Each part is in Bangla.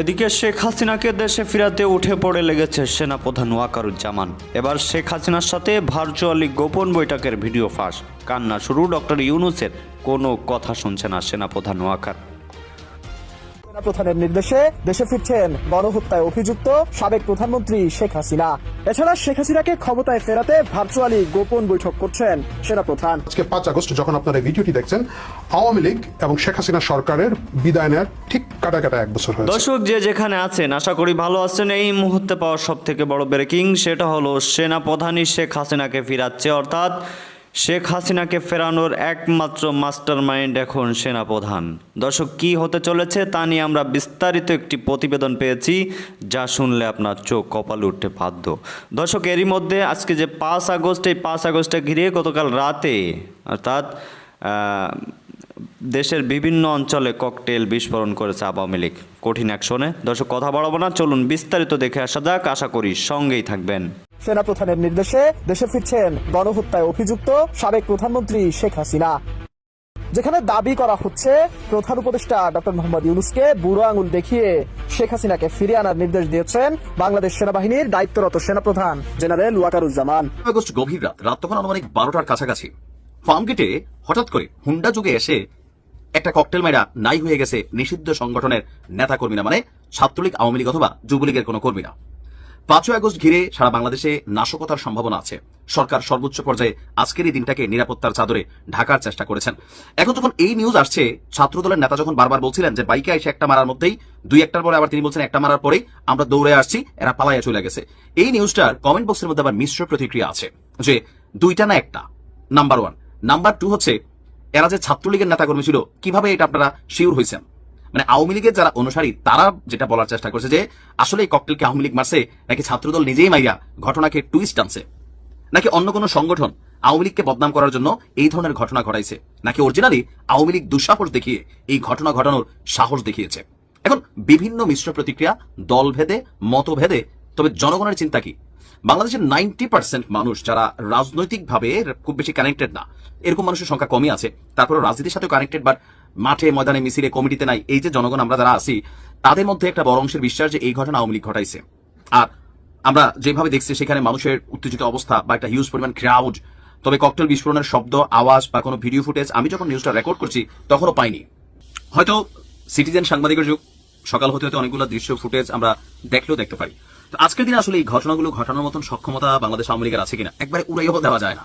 এদিকে শেখ হাসিনাকে দেশে ফিরাতে উঠে পড়ে লেগেছে সেনাপ্রধান ওয়াকারুজ্জামান। এবার শেখ হাসিনার সাথে ভার্চুয়ালি গোপন বৈঠকের ভিডিও ফাঁস। কান্না শুরু, ডক্টর ইউনুসের। কোনো কথা শুনছে না সেনাপ্রধান ওয়াকার। প্রধানের নির্দেশে দেশে ফিরছেন গণহত্যায় অভিযুক্ত সাবেক প্রধানমন্ত্রী শেখ হাসিনা। এছাড়া শেখ হাসিনাকে ক্ষমতায় ফেরাতে ভার্চুয়ালি গোপন বৈঠক করছেন সেনাপ্রধান আজকে পাঁচ আগস্ট যখন আপনারা এই ভিডিওটি দেখছেন আওয়ামী লীগ এবং শেখ হাসিনা সরকারের বিদায় নেওয়ার ঠিক কাটা কাটা এক বছর হয়েছে। দর্শক যে যেখানে আছেন আশা করি ভালো আছেন। এই মুহূর্তে পাওয়া সব থেকে বড় ব্রেকিং সেটা হলো সেনাপ্রধানই শেখ হাসিনাকে ফিরাচ্ছে। অর্থাৎ শেখ হাসিনাকে ফেরানোর একমাত্র মাস্টার মাইন্ড এখন সেনাপ্রধান। দর্শক, কি হতে চলেছে তা নিয়ে আমরা বিস্তারিত একটি প্রতিবেদন পেয়েছি, যা শুনলে আপনার চোখ কপাল উঠতে বাধ্য। দর্শক, এরই মধ্যে আজকে যে পাঁচ আগস্ট, এই পাঁচ আগস্টে ঘিরে গতকাল রাতে, অর্থাৎ দেশের বিভিন্ন অঞ্চলে ককটেল বিস্ফোরণ করেছে আওয়ামী লীগ। কঠিন অ্যাকশনে। দর্শক, কথা বাড়াবো না, চলুন বিস্তারিত দেখে আসা যাক। আশা করি সঙ্গেই থাকবেন। সেনাপ্রধানের নির্দেশে দেশে ফিরছেন গণহত্যায় অভিযুক্ত সাবেক প্রধানমন্ত্রী শেখ হাসিনা। যেখানে দাবি করা হচ্ছে, প্রধান উপদেষ্টা ডক্টর মোহাম্মদ ইউনুসকে বুড়ো আঙুল দেখিয়ে শেখ হাসিনাকে ফিরিয়ে আনার নির্দেশ দিয়েছেন বাংলাদেশ সেনাবাহিনীর দায়িত্বরত সেনাপ্রধান জেনারেল ওয়াকারুজ্জামান। আগস্ট গভীর রাত রাত তখন আনুমানিক বারোটার কাছাকাছি। ফার্ম গেটে হঠাৎ করে হুন্ডা যুগে এসে একটা ককটেল মাইরা নাই হয়ে গেছে নিষিদ্ধ সংগঠনের নেতা কর্মীরা মানে ছাত্রলীগ, আওয়ামী লীগ অথবা যুবলীগের কোনো কর্মীরা। পাঁচই আগস্ট ঘিরে সারা বাংলাদেশে নাশকতার সম্ভাবনা আছে। সরকার সর্বোচ্চ পর্যায়ে আজকের এই দিনটাকে নিরাপত্তার চাদরে ঢাকার চেষ্টা করেছেন। এখন যখন এই নিউজ আসছে, ছাত্রদলের নেতা যখন বারবার বলছিলেন যে বাইকে এসে একটা মারার মধ্যেই, দুই একটার পরে আবার তিনি বলছেন একটা মারার পরেই আমরা দৌড়ে আসছি, এরা পালাইয়া চলে গেছে। এই নিউজটার কমেন্ট বক্সের মধ্যে আবার মিশ্র প্রতিক্রিয়া আছে যে দুইটা না একটা। নাম্বার ওয়ান নাম্বার টু হচ্ছে, এরা যে ছাত্রলীগের নেতাকর্মী ছিল, কীভাবে এটা আপনারা শিওর হয়েছেন মানে আওয়ামী লীগের যারা অনুসারী, তারা যেটা বলার চেষ্টা করছে যে, আসলে এই ককটেলকে আওয়ামী লীগ মারছে? নাকি ছাত্রদল নিজেই মাইয়া ঘটনাকে টুইস্ট আনছে? নাকি অন্য কোনো সংগঠন আওয়ামী লীগকে বদনাম করার জন্য এই ধরনের ঘটনা ঘটাইছে? নাকি অরিজিনালি আওয়ামী লীগ দুঃসাহস দেখিয়ে এই ঘটনা ঘটানোর সাহস দেখিয়েছে? এখন বিভিন্ন মিশ্র প্রতিক্রিয়া, দলভেদে, মতভেদে, তবে জনগণের চিন্তা কি? বাংলাদেশের নাইনটি পার্সেন্ট মানুষ যারা রাজনৈতিকভাবে খুব বেশি কানেক্টেড না, এরকম মানুষের সংখ্যা কমই আছে। তারপরে রাজনীতির সাথে কানেক্টেড বাট মাঠে, ময়দানে, মিছিলে, কমিটিতে নাই, এই যে জনগণ আমরা যারা আছি, তাদের মধ্যে একটা বড় অংশের বিশ্বাস যে এই ঘটনা আওয়ামী লীগ ঘটাইছে। আর আমরা যেভাবে দেখছি সেখানে মানুষের উত্তেজিত অবস্থা বা একটা হিউজ পরিমাণ ক্রাউড তবে ককটেল বিস্ফোরণের শব্দ, আওয়াজ বা কোনো ভিডিও ফুটেজ আমি যখন নিউজটা রেকর্ড করছি, তখনও পাইনি। হয়তো সিটিজেন সাংবাদিকের যুগ সকাল হতে হতে অনেকগুলো দৃশ্য, ফুটেজ আমরা দেখলেও দেখতে পাই। তো আজকের দিনে আসলে এই ঘটনাগুলো ঘটানোর মতন সক্ষমতা বাংলাদেশ আওয়ামী লীগের আছে কিনা, একবারে উড়াইও দেওয়া যায় না।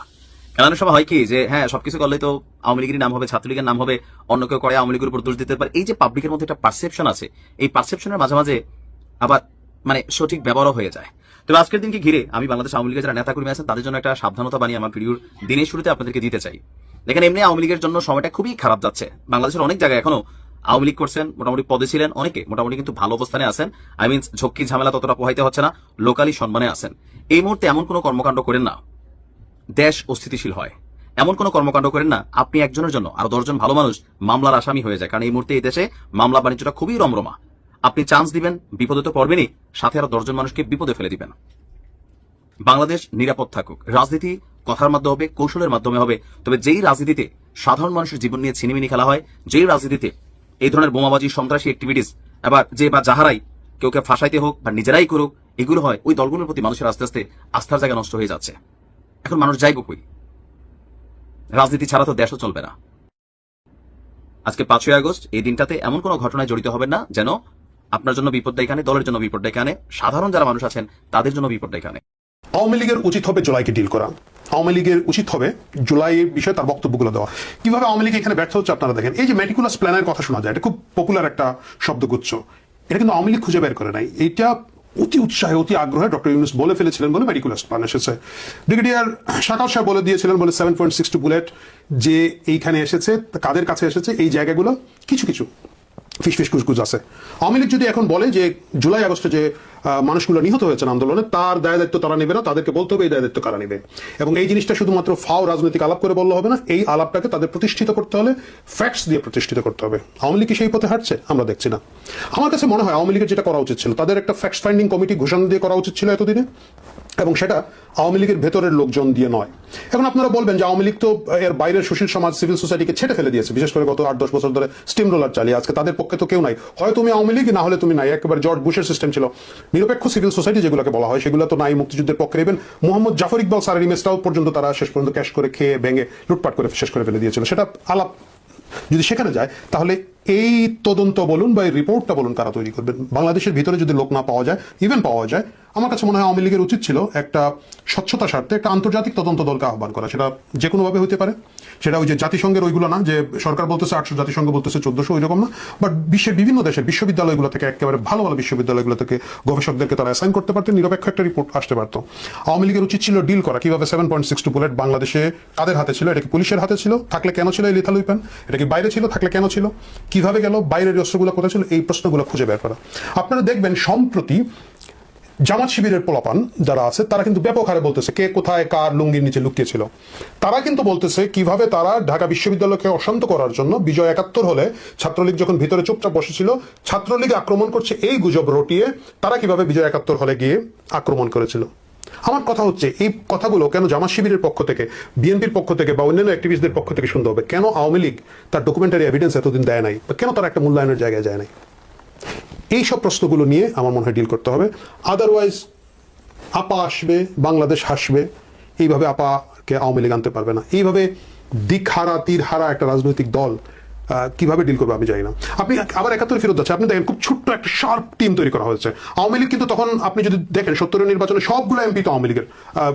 অনেক সময় হয় কি যে হ্যাঁ সবকিছু করলে তো আওয়ামী লীগের নাম হবে, ছাত্রলীগের নাম হবে, অন্য কেউ করে আওয়ামী লীগের উপর দোষ দিতে পারে। এই যে পাবলিকের মধ্যে একটা পারসেপশন আছে, এই পারসেপশনের মাঝে মাঝে আবার মানে সঠিক ব্যবহারও হয়ে যায়। তবে আজকের দিনকে ঘিরে আমি বাংলাদেশ আওয়ামী লীগের যারা নেতাকর্মী আছেন, তাদের জন্য একটা সাবধানতা বানিয়ে আমার ভিডিওর দিনের শুরুতে আপনাদেরকে দিতে চাই। দেখেন, এমনি আওয়ামী লীগের জন্য সময়টা খুবই খারাপ যাচ্ছে। বাংলাদেশের অনেক জায়গায় এখনও আওয়ামী লীগ করছেন, মোটামুটি পদে ছিলেন অনেকে, মোটামুটি কিন্তু ভালো অবস্থানে আছেন। আই মিন ঝক্কি ঝামেলা ততটা পোহাইতে হচ্ছে না, লোকালি সম্মানে আছেন। এই মুহূর্তে এমন কোনো কর্মকাণ্ড করেন না, দেশ অস্থিতিশীল হয়। এমন কোনো কর্মকাণ্ড করেন না, আপনি একজনের জন্য, আর দশজন ভালো মানুষ, মামলার আসামি হয়ে যায়। কারণ এই মুহূর্তে এই দেশে মামলা বাণিজ্যটা খুবই রমরমা। আপনি চান্স দিবেন, বিপদে তো পড়বেনই, সাথে আরও দশজন মানুষকে বিপদে ফেলে দিবেন। বাংলাদেশ নিরাপদ থাকুক। রাজনীতি কথার মাধ্যমে হবে, কৌশলের মাধ্যমে হবে। তবে যেই রাজনীতিতে সাধারণ মানুষের জীবন নিয়ে ছিনিমিনি খেলা হয়, যেই রাজনীতিতে এই ধরনের বোমাবাজি, সন্ত্রাসী অ্যাক্টিভিটিস আবার যে বা যাহারাই কেউ কে ফাঁসাইতে হোক বা নিজেরাই করুক, এগুলো হয় ওই দলগুলোর প্রতি মানুষের আস্তে আস্তে আস্থার জায়গা নষ্ট হয়ে যাচ্ছে। এখন মানুষ যাইব কই? রাজনীতি ছাড়া তো দেশও চলবে না। আজকে পাঁচই আগস্ট, এই দিনটাতে এমন কোনো ঘটনায় জড়িত হবেন না যেন আপনার জন্য বিপদ ডেকে আনে, দলের জন্য বিপদ ডেকে আনে, সাধারণ যারা মানুষ আছেন, তাদের জন্য বিপদ ডেকে আনে। আওয়ামী লীগের উচিত হবে জুলাইকে ডিল করা। আওয়ামী লীগের উচিত হবে জুলাইয়ের বিষয়ে তার বক্তব্যগুলো দেওয়া। কীভাবে আওয়ামী লীগ এখানে ব্যর্থ হচ্ছে আপনারা দেখেন। এই যে মেটিকুলাস প্ল্যানের কথা শোনা যায়, এটা খুব পপুলার একটা শব্দগুচ্ছ। এটা কিন্তু আওয়ামী লীগ খুঁজে বের করে নাই। এটা অতি উৎসাহে, অতি আগ্রহে ডক্টর ইউনুস বলে ফেলেছিলেন বলে মেডিকুলাস প্ল্যান এসেছে। ব্রিগেডিয়ার সাকাল সাহেব বলে দিয়েছিলেন বলে seven point six two bullet যে এইখানে এসেছে, কাদের কাছে এসেছে, এই জায়গাগুলো, কিছু কিছু। ফিস ফিস কুচকুচ আছে। আওয়ামী লীগ যদি এখন বলে যে জুলাই, আগস্টে যে মানুষগুলো নিহত হয়েছেন আন্দোলনে, তার দায় দায়িত্ব তারা নেবে না, তাদেরকে বলতে হবে এই দায় দায়িত্ব কারা নেবে। এবং এই জিনিসটা শুধুমাত্র ফাও রাজনৈতিক আলাপ করে বললে হবে না, এই আলাপটাকে তাদের প্রতিষ্ঠিত করতে হলে ফ্যাক্টস দিয়ে প্রতিষ্ঠিত করতে হবে। আওয়ামী লীগ কি সেই পথে হাঁটছে? আমরা দেখছি না। আমার কাছে মনে হয় আওয়ামী লীগের যেটা করা উচিত ছিল, তাদের একটা ফ্যাক্ট ফাইন্ডিং কমিটি ঘোষণা দিয়ে করা উচিত ছিল এতদিনে। এবং সেটা আওয়ামী লীগের ভেতরের লোকজন দিয়ে নয়। এখন আপনারা বলবেন যে আওয়ামী লীগ তো এর বাইরের সুশীল সমাজ, সিভিল সোসাইটিকে ছেড়ে ফেলে দিয়েছে, বিশেষ করে গত আট দশ বছর ধরে স্টিম রোলার চালিয়ে। আজকে তাদের পক্ষে তো কেউ নাই। হয় তুমি আওয়ামী লীগ, না হলে তুমি নাই। একেবারে জর্জ বুশের সিস্টেম ছিল। নিরপেক্ষ সিভিল সোসাইটি যেগুলোকে বলা হয়, সেগুলো তো নাই মুক্তিযুদ্ধের পক্ষে। ইভেন মোহাম্মদ জাফর ইকবাল স্যারের ইমেজটাও পর্যন্ত তারা শেষ পর্যন্ত ক্যাশ করে খেয়ে, ভেঙে, লুটপাট করে শেষ করে ফেলে দিয়েছিল। সেটা আলাপ। যদি সেখানে যায়, তাহলে এই তদন্ত বলুন বা এই রিপোর্টটা বলুন কারা তৈরি করবেন? বাংলাদেশের ভিতরে যদি লোক না পাওয়া যায় ইভেন পাওয়া যায় আমার কাছে মনে হয় আওয়ামী লীগের উচিত ছিল একটা স্বচ্ছতা স্বার্থে একটা আন্তর্জাতিক তদন্ত দলকে আহ্বান করা। সেটা যে কোনোভাবে হতে পারে। সেটা ওই যে জাতিসংঘের ওইগুলো না, যে সরকার বলতেছে আটশো জাতিসংঘ, বলতেছে চোদ্দশো, ওই রকম না। বাট বিশ্বের বিভিন্ন দেশের বিশ্ববিদ্যালয়গুলো থেকে একেবারে ভালো ভালো বিশ্ববিদ্যালয়গুলো থেকে গবেষকদেরকে তারা অ্যাসাইন করতে পারতেন, নিরপেক্ষ একটা রিপোর্ট আসতে পারতো। আওয়ামী লীগের উচিত ছিল ডিল করা। কীভাবে seven point six two bullet বাংলাদেশে কাদের হাতে ছিল? এটা কি পুলিশের হাতে ছিল? থাকলে কেন ছিল এই লিথাল উইপেন এটা কি বাইরে ছিল? থাকলে কেন ছিল? কীভাবে গেল? বাইরের অস্ত্রগুলো কোথায় ছিল? এই প্রশ্নগুলো খুঁজে বের করা। আপনারা দেখবেন, সম্প্রতি জামাত শিবিরের পোলাপান যারা আছে, তারা কিন্তু ব্যাপক হারে বলতেছে কে কোথায়, কার লুঙ্গির নিচে লুকিয়েছিল। তারা কিন্তু বলতেছে কীভাবে তারা ঢাকা বিশ্ববিদ্যালয়কে অশান্ত করার জন্য বিজয় একাত্তর হলে ছাত্রলীগ যখন ভিতরে চুপচাপ বসেছিল, ছাত্রলীগ আক্রমণ করছে এই গুজব রটিয়ে তারা কীভাবে বিজয় একাত্তর হলে গিয়ে আক্রমণ করেছিল। আমার কথা হচ্ছে, এই কথাগুলো কেন জামাত শিবিরের পক্ষ থেকে, বিএনপির পক্ষ থেকে বা অন্যান্য অ্যাক্টিভিস্টদের পক্ষ থেকে শুনতে হবে? কেন আওয়ামী লীগ তার ডকুমেন্টারি এভিডেন্স এতদিন দেয় নাই? বা কেন তারা একটা মূল্যায়নের জায়গায় যায় নাই? এই সব প্রশ্নগুলো নিয়ে আমার মনে হয় ডিল করতে হবে। আদারওয়াইজ আপা আসবে, বাংলাদেশ হাসবে, এইভাবে আপাকে আওয়ামী লীগ আনতে পারবে না। এইভাবে দিক হারা তীর হারা একটা রাজনৈতিক দল কীভাবে ডিল করবে আমি জানি না। আপনি আবার একাত্তর ফেরত যাচ্ছে আপনি দেখেন, খুব ছোট্ট একটা শার্প টিম তৈরি করা হয়েছে। আওয়ামী লীগ কিন্তু তখন আপনি যদি দেখেন, সত্তরের নির্বাচনে সবগুলো এমপি তো আওয়ামী লীগের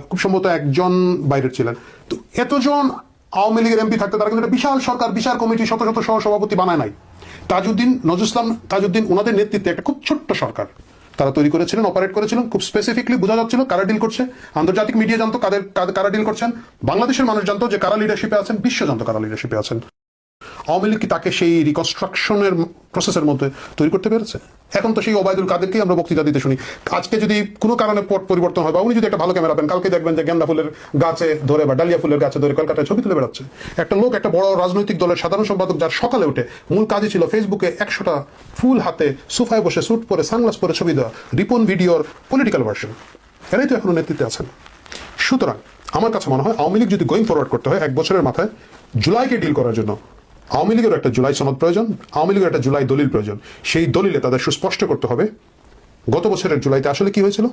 খুব সম্ভবত একজন বাইরের ছিলেন। তো এতজন আওয়ামী লীগের এমপি থাকতে তারা কিন্তু একটা বিশাল সরকার, বিশাল কমিটি, শত শত সহসভাপতি বানায় নাই। তাজউদ্দিন নজরুল ইসলাম তাজউদ্দিন ওনাদের নেতৃত্বে একটা খুব ছোট্ট সরকার। তারা তৈরি করেছিলেন অপারেট করেছিলেন, খুব স্পেসিফিকলি বোঝা যাচ্ছিল কারা ডিল করছে। আন্তর্জাতিক মিডিয়া জানতো কাদের- কারা ডিল করছেন। বাংলাদেশের মানুষ জানতো যে কারা লিডারশিপে আছেন, বিশ্ব জানতো কারা লিডারশিপে আছেন। আওয়ামী লীগ কি তাকে সেই রিকনস্ট্রাকশনের প্রসেসের মধ্যে তৈরি করতে পেরেছে? এখন তো সেই ওবায়দুল কাদেরকেই আমরা বক্তৃতা দিতে শুনি। আজকে যদি কোনো কারণে পট পরিবর্তন হয়, বা উনি যদি একটা ভালো ক্যামেরা পান কালকে দেখবেন যে গেন্দা ফুলের গাছে ধরে বা ডালিয়া ফুলের গাছে ধরে কলকাতায় ছবি তুলে বেড়াচ্ছে। একটা লোক, একটা বড় রাজনৈতিক দলের সাধারণ সম্পাদক যার সকালে উঠে মূল কাজই ছিল ফেসবুকে একশোটা ফুল হাতে সোফায় বসে স্যুট পরে সানগ্লাস পরে ছবি দেওয়া, রিপন ভিডিওর পলিটিক্যাল ভার্সন এরাই তো এখনও নেতৃত্বে আছেন। সুতরাং আমার কাছে মনে হয়, আওয়ামী লীগ যদি গোয়িং ফরওয়ার্ড করতে হয়, এক বছরের মাথায় জুলাইকে ডিল করার জন্য আওয়ামী লীগের একটা জুলাই সনদ প্রয়োজন, আওয়ামী লীগের একটা জুলাই দলিল প্রয়োজন। সেই দলিলে তাদের সুস্পষ্ট করতে হবে, গত বছরের জুলাইতে আসলে কি হয়েছিল?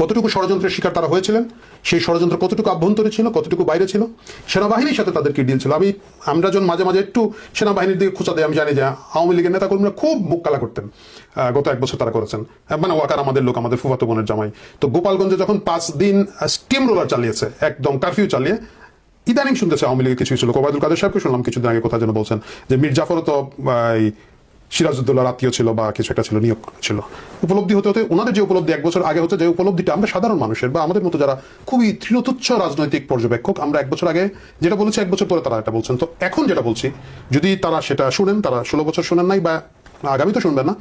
কতটুকু ষড়যন্ত্রের শিকার তারা হয়েছিলেন? সেই ষড়যন্ত্র কতটুকু আভ্যন্তরে ছিল, কতটুকু বাইরে ছিল? সেনাবাহিনীর সাথে তাদেরকে ডিল ছিল। আমি, আমরা যখন মাঝে মাঝে একটু সেনাবাহিনীর দিকে খোঁচা দেয় আমি জানি যে আওয়ামী লীগের নেতাকর্মীরা খুব মুখ কালা করতেন। গত এক বছর তারা করেছেন। মানে ওয়াকার আমাদের লোক, আমাদের ফুফাতো বোনের জামাই। তো গোপালগঞ্জে যখন পাঁচ দিন স্টিম রোলার চালিয়েছে, একদম কারফিউ চালিয়ে ইদানিং শুনতেছে আওয়ামী লীগের কিছু ছিল ওবায়দুল কাদের সাহেবকে শুনলাম কিছুদিন আগে কথা যেন বলছেন যে, মীর জাফরও তো সিরাজউদ্দৌলার আত্মীয় ছিল বা কিছু একটা ছিল, নিয়োগ ছিল। উপলব্ধি হতে হতে ওনাদের যে উপলব্ধি এক বছর আগে হচ্ছে, যে উপলব্ধিটা আমরা সাধারণ মানুষের বা আমাদের মতো যারা খুবই তৃণতুচ্ছ রাজনৈতিক পর্যবেক্ষক, আমরা এক বছর আগে যেটা বলেছি, এক বছর পরে তারা এটা বলছেন। তো এখন যেটা বলছি, যদি তারা সেটা শুনেন, তারা ষোলো বছর শুনেন নাই বা আগামী তো শুনবেন না,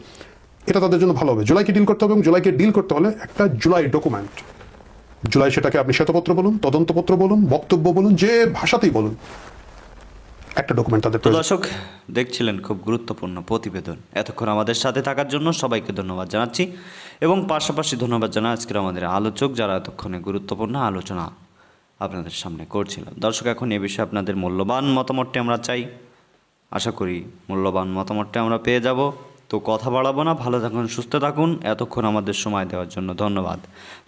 এটা তাদের জন্য ভালো হবে। জুলাইকে ডিল করতে হবে এবং জুলাইকে ডিল করতে হলে একটা জুলাই ডকুমেন্ট জুলাই সেটাকে আপনি শ্বেতপত্র বলুন তদন্তপত্র বলুন বক্তব্য বলুন যে ভাষাতেই বলুন। একটা ডকুমেন্ট তাদের দর্শক দেখছিলেন খুব গুরুত্বপূর্ণ প্রতিবেদন। এতক্ষণ আমাদের সাথে থাকার জন্য সবাইকে ধন্যবাদ জানাচ্ছি এবং পাশাপাশি ধন্যবাদ জানা আজকের আমাদের আলোচক যারা এতক্ষণে গুরুত্বপূর্ণ আলোচনা আপনাদের সামনে করছিলাম। দর্শক এখন এ বিষয়ে আপনাদের মূল্যবান মতামতটি আমরা চাই। আশা করি মূল্যবান মতামতটি আমরা পেয়ে যাব। তো কথা বাড়াবো না, ভালো থাকুন, সুস্থ থাকুন। এতক্ষণ আমাদের সময় দেওয়ার জন্য ধন্যবাদ।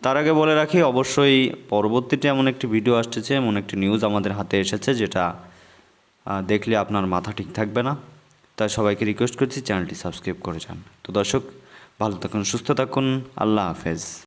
তার আগে বলে রাখি, অবশ্যই পরবর্তীতে এমন একটি ভিডিও আসতেছে, এমন একটি নিউজ আমাদের হাতে এসেছে, যেটা দেখলে আপনার মাথা ঠিক থাকবে না। তাই সবাইকে রিকোয়েস্ট করছি চ্যানেলটি সাবস্ক্রাইব করে যান। তো দর্শক, ভালো থাকুন, সুস্থ থাকুন, আল্লাহ হাফেজ।